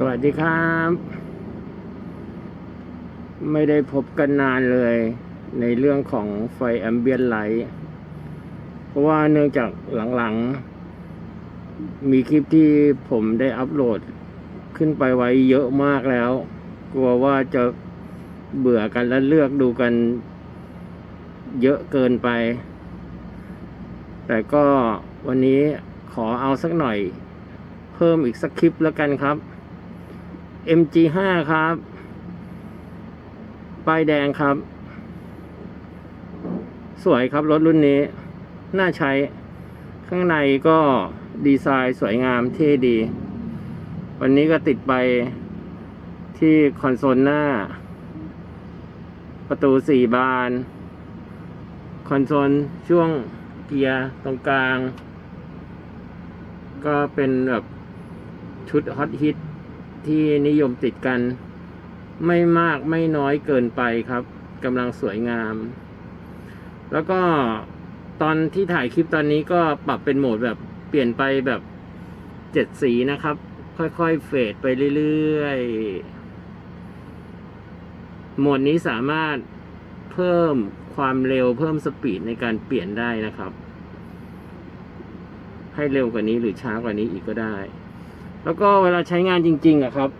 สวัสดีครับ ไม่ได้พบกันนานเลย ในเรื่องของไฟแอมเบียนไลท์เพราะว่าเนื่องจากหลังๆ มีคลิปที่ผมได้อัปโหลดขึ้นไปไว้เยอะมากแล้ว กลัวว่าจะเบื่อกันและเลือกดูกันเยอะเกินไป แต่ก็วันนี้ขอเอาสักหน่อย เพิ่มอีกสักคลิปแล้วกันครับ MG5 ครับ ป้ายแดงครับ สวยครับรถรุ่นนี้ น่าใช้ ข้างในก็ดีไซน์สวยงามเท่ดี วันนี้ก็ติดไปที่คอนโซลหน้า ประตูสี่บาน คอนโซลช่วงเกียร์ตรงกลาง ก็เป็นแบบชุดฮอตฮิต ที่นิยมติดกัน ไม่มากไม่น้อยเกินไปครับกำลังสวยงาม แล้วก็ตอนที่ถ่ายคลิปตอนนี้ก็ปรับเป็นโหมดแบบเปลี่ยนไปแบบเจ็ดสีนะครับ ค่อยๆเฟดไปเรื่อยๆโหมดนี้สามารถเพิ่มความเร็วเพิ่มสปีดในการเปลี่ยนได้นะครับ ให้เร็วกว่านี้หรือช้ากว่านี้อีกก็ได้ แล้วก็เวลาใช้งานจริง ๆอะครับ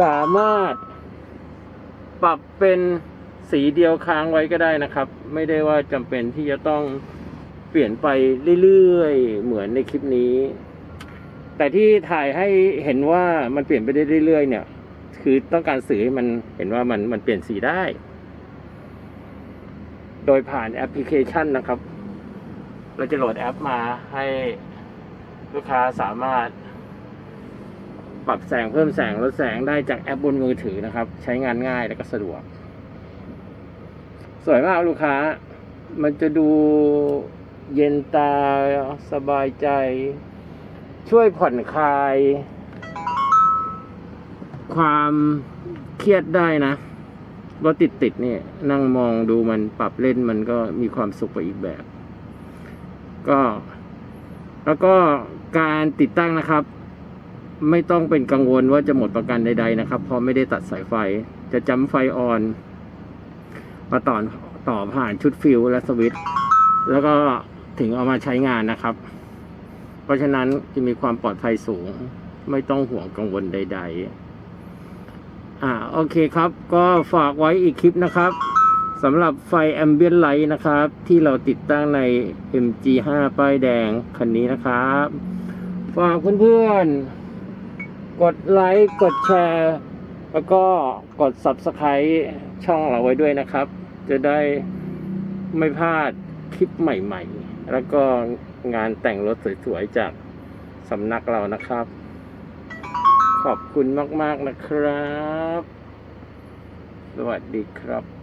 สามารถปรับเป็นสีเดียวค้างไว้ก็ได้นะครับ ไม่ได้ว่าจำเป็นที่จะต้องเปลี่ยนไปเรื่อยๆ เหมือนในคลิปนี้ แต่ที่ถ่ายให้เห็นว่ามันเปลี่ยนไปได้เรื่อยๆ เนี่ย คือต้องการสื่อให้มันเห็นว่ามันมันเปลี่ยนสีได้ โดยผ่านแอปพลิเคชันนะครับ เราจะโหลดแอปมาให้ ลูกค้าสามารถ ปรับแสงเพิ่มแสงลดแสงได้จากแอปบนมือถือนะครับ ใช้งานง่ายและก็สะดวก สวยมากลูกค้า มันจะดูเย็นตาสบายใจ ช่วยผ่อนคลาย ความเครียดได้นะรถติดติดเนี่ยนั่งมองดูมันปรับเล่นมันก็มีความสุขไปอีกแบบ ก็ แล้วก็ การติดตั้งนะครับ ไม่ต้องเป็นกังวลว่าจะหมดประกันใดๆนะครับเพราะไม่ได้ตัดสายไฟ จะจำไฟออนมาต่อต่อผ่านชุดฟิวและสวิตช์แล้วก็ถึงเอามาใช้งานนะครับ เพราะฉะนั้นจะมีความปลอดภัยสูง ไม่ต้องห่วงกังวลใด ๆ อ่าโอเคครับ ก็ฝากไว้อีกคลิปนะครับ สำหรับไฟแอมเบียนไลท์นะครับ ที่เราติดตั้งใน MG5 ป้ายแดงคันนี้นะครับฝากเพื่อนๆ กดไลค์กดแชร์ แล้วก็กด Subscribe ช่องเราไว้ด้วยนะครับ จะได้ไม่พลาดคลิปใหม่ๆ แล้วก็งานแต่งรถสวยๆ จากสำนักเรานะครับ ขอบคุณมากๆนะครับ สวัสดีครับ